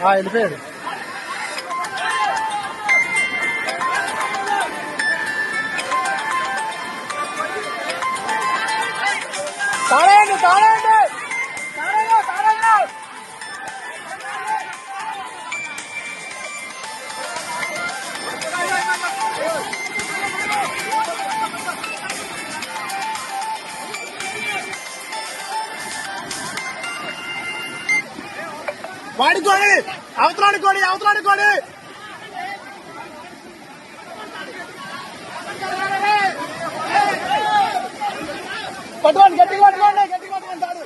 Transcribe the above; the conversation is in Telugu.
ఆ, వెళ్ళిపోయాడు తాళేయండి తాళేయండి తాళేయండి వాడి కోడి అవతలాడి కోడి అవతలాడి కోడి పట్టుకోండి గట్టిగా పట్టుకోండి గట్టిగా పట్టుకుంటాడు